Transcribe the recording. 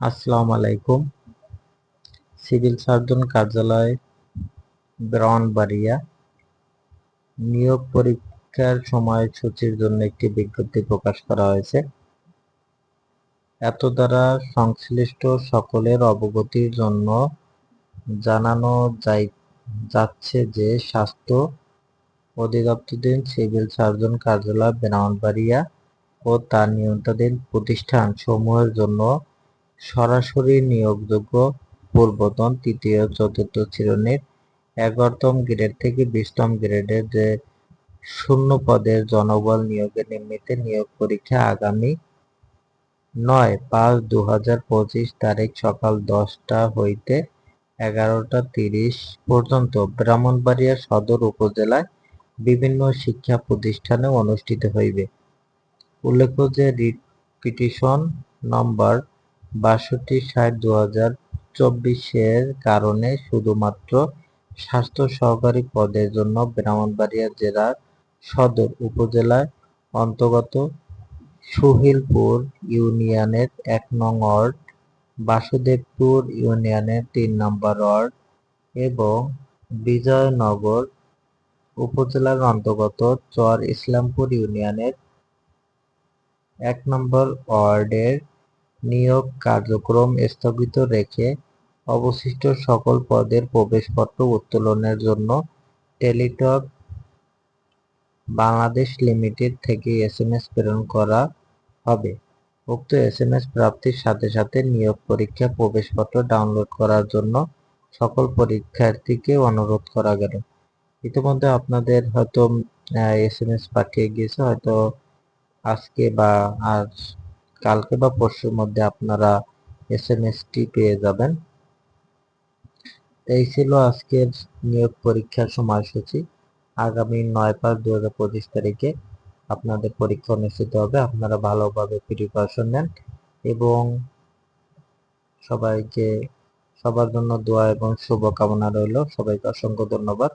আসসালামু আলাইকুম। Civil surgeon কার্যালয় ব্রাউনবাড়িয়া নিয়োগ পরীক্ষার সময়সূচির জন্য একটি বিজ্ঞপ্তি প্রকাশ করা হয়েছে। এত দ্বারা সংশ্লিষ্ট সকলের অবগতির জন্য জানানো যাই, যাচ্ছে যে স্বাস্থ্য অধিদপ্তরাধীন সিভিল সার্জন কার্যালয় ব্রাউনবাড়িয়া ও তার নিয়ন্ত্রণাধীন প্রতিষ্ঠান সমূহের জন্য সরাসরি নিয়োগযোগ্য পূর্বতন তৃতীয় চতুর্থ শ্রেণির এগারোতম গ্রেড থেকে বিশতম গ্রেডের যে শূন্য পদের জনবল নিয়োগের নিমিত্তে নিয়োগ পরীক্ষা আগামী নয় পাঁচ দু হাজার পঁচিশ তারিখ সকাল দশটা হইতে এগারোটা তিরিশ পর্যন্ত ব্রাহ্মণবাড়িয়া সদর উপজেলায় বিভিন্ন শিক্ষা প্রতিষ্ঠানে অনুষ্ঠিত হইবে। উল্লেখ্য যে রিট পিটিশন নম্বর বাষট্টি ষাট দু হাজার চব্বিশের কারণে শুধুমাত্র স্বাস্থ্য সহকারী পদের জন্য ব্রাহ্মণবাড়িয়া জেলার সদর উপজেলায় অন্তর্গত সুহিলপুর ইউনিয়নের এক নং ওয়ার্ড, বাসুদেবপুর ইউনিয়নের তিন নম্বর ওয়ার্ড এবং বিজয়নগর উপজেলার অন্তর্গত চর ইসলামপুর ইউনিয়নের এক নম্বর ওয়ার্ডের নিয়োগ কার্যক্রম স্থগিত রেখে অবশিষ্ট সকল পদের প্রবেশপত্র উত্তোলনের জন্য টেলিটক বাংলাদেশ লিমিটেড থেকে এসএমএস প্রেরণ করা হবে। উক্ত এসএমএস প্রাপ্তির সাথে সাথে নিয়োগ পরীক্ষা প্রবেশপত্র ডাউনলোড করার জন্য সকল পরীক্ষার্থীকে অনুরোধ করা গেল। ইতিমধ্যে আপনাদের হয়তো এসএমএস পাঠিয়ে গিয়েছে, হয়তো আজকে বা আজ কালকে বা পরশুর মধ্যে আপনারা এসএমএসটি পেয়ে যাবেন। এই ছিল আজকের নিয়োগ পরীক্ষার সময়সূচি। আগামী নয় পাঁচ দু হাজার পঁচিশ তারিখে আপনাদের পরীক্ষা অনুষ্ঠিত হবে। আপনারা ভালোভাবে প্রিপারেশন নেন এবং সবাইকে সবার জন্য দোয়া এবং শুভকামনা রইল। সবাইকে অসংখ্য ধন্যবাদ।